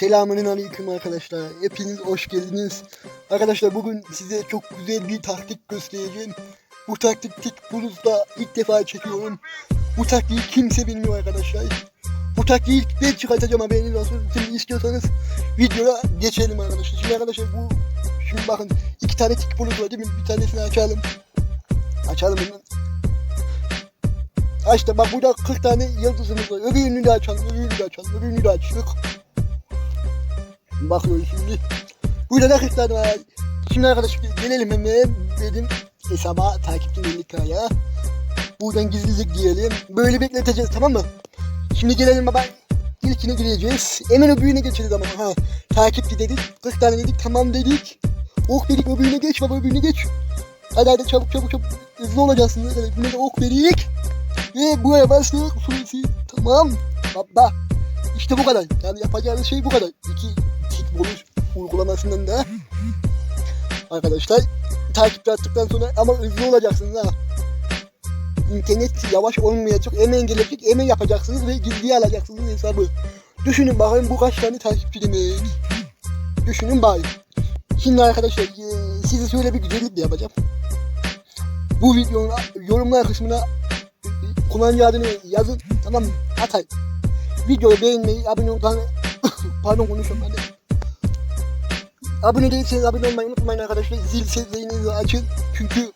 Selamun aleyküm arkadaşlar. Hepiniz hoş geldiniz. Arkadaşlar bugün size çok güzel bir taktik göstereceğim. Bu taktik Bulut'ta ilk defa çekiyorum. Bu taktiği kimse bilmiyor arkadaşlar. Bu taktiği ilk ben çıkartacağım haberiniz olsun. Şimdi istiyorsanız videoya geçelim arkadaşlar. Şimdi arkadaşlar bu şimdi bakın iki tane tik bulut var değil mi? Bir tanesini açalım. Açalım hemen. Açtı bak burada 40 tane yıldızımız var. Öbürünü de açalım, öbürünü de açalım, öbürünü de açtık. Bakıyoruz şimdi. Burada da 40 tane var. Şimdi arkadaşlar gelelim hemen dedim hesaba takipçi 50 kaya. Buradan gizlilik diyelim. Böyle bekleteceğiz tamam mı? Şimdi gelelim baba. İlkine gireceğiz. Hemen öbürüne geçeriz ama. Ha, takipçi dedik. 40 tane dedik tamam dedik. Ok dedik öbürüne geç baba öbürüne geç. Hadi hadi çabuk çabuk çabuk. Hızlı olacaksın. Hadi buna da ok dedik. Ve buraya başladık. Süresi tamam. Baba. İşte bu kadar. Yani yapacağınız şey bu kadar. İki tik buluş uygulamasından da arkadaşlar takipte attıktan sonra ama hızlı olacaksınız ha. İnternet yavaş olmayacak. Hemen gelecek. Hemen yapacaksınız ve gizliye alacaksınız hesabı. Düşünün bakayım bu kaç tane takipçi demek. Düşünün bari. Şimdi arkadaşlar e, size şöyle bir güzellik de yapacağım. Bu videonun yorumlar kısmına kullanıcı adını yazın. Tamam mı? Atay. Videoyu beğenmeyi, abone olmayı, pardon konuşuyorum ben de. Abone değilseniz abone olmayı unutmayın arkadaşlar. Zil seslerini açın. Çünkü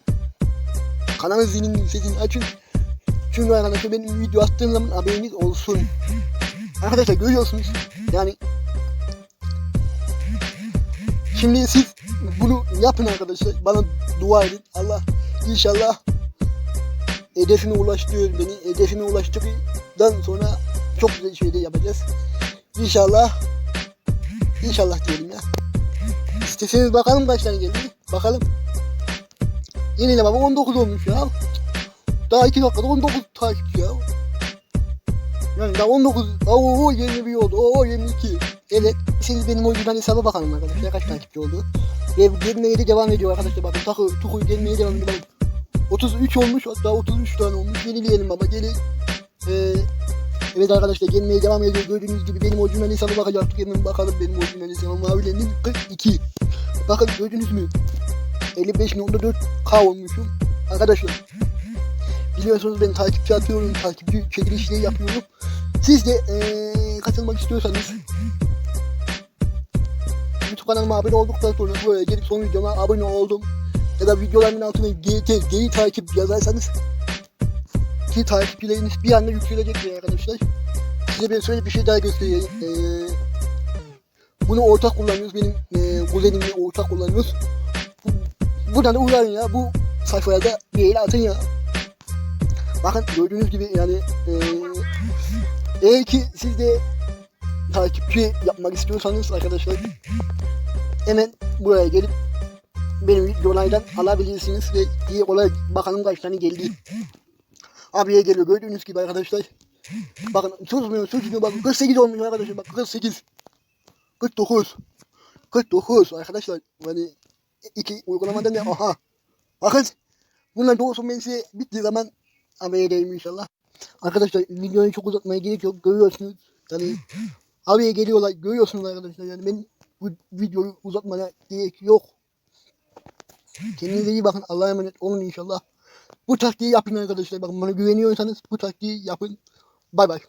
kanalın zilinin sesini açın. Çünkü arkadaşlar benim video attığım zaman haberiniz olsun. Arkadaşlar görüyorsunuz. Yani Şimdi siz bunu yapın arkadaşlar. Bana dua edin. Allah inşallah hedefine ulaştırıyor beni. Hedefine ulaştırdıktan sonra çok güzel şeyler yapacağız. İnşallah İnşallah diyelim ya. İsteseniz bakalım kaç tane geldi. Bakalım. Yine baba 19 olmuş ya. Daha 2 dakikada 19 takipçi ya. Yani daha 19, oo 21 oldu, oo 22. Evet, siz benim oyuncudan hesaba bakalım arkadaşlar kaç takipçi oldu. Ve gelmeye de devam ediyor arkadaşlar bakın takı tuku gelmeye devam ediyor. Bakın. 33 olmuş hatta 33 tane olmuş. Yenileyelim baba gelin. Ee, evet arkadaşlar gelmeye devam ediyor. Gördüğünüz gibi benim orijinal hesaba bakacaktık. Hemen bakalım benim orijinal hesabım mavilendim 42. Bakın gördünüz mü? 55.4k olmuşum. Arkadaşlar biliyorsunuz ben takipçi atıyorum, takipçi çekilişleri yapıyorum. Siz de ee, katılmak istiyorsanız YouTube kanalıma abone olduktan sonra buraya gelip son videoma abone oldum. Ya da videolarımın altına GT, geri takip yazarsanız ki takipçileriniz bir anda yükselecektir arkadaşlar. Size ben şöyle bir şey daha göstereyim. Ee, bunu ortak kullanıyoruz. Benim e, kuzenimle ortak kullanıyoruz. Bu, buradan da uyarın ya. Bu sayfaya da bir el atın ya. Bakın gördüğünüz gibi yani e, eğer ki siz de takipçi yapmak istiyorsanız arkadaşlar hemen buraya gelip benim videolardan alabilirsiniz ve iyi olay bakalım kaç tane geldi. Abiye geliyor gördüğünüz gibi arkadaşlar. Bakın susmuyor susmuyor bakın 48 olmuş arkadaşlar. Bak 48 49 49 arkadaşlar. Yani iki uygulamadan ne? Aha. Bakın. Bunlar doğrusu ben size bittiği zaman haber edeyim inşallah. Arkadaşlar videoyu çok uzatmaya gerek yok. Görüyorsunuz. Yani abiye geliyorlar. Görüyorsunuz arkadaşlar. Yani ben bu videoyu uzatmaya gerek yok. Kendinize iyi bakın. Allah'a emanet olun inşallah. Bu taktiği yapın arkadaşlar bakın bana güveniyorsanız bu taktiği yapın. Bay bay.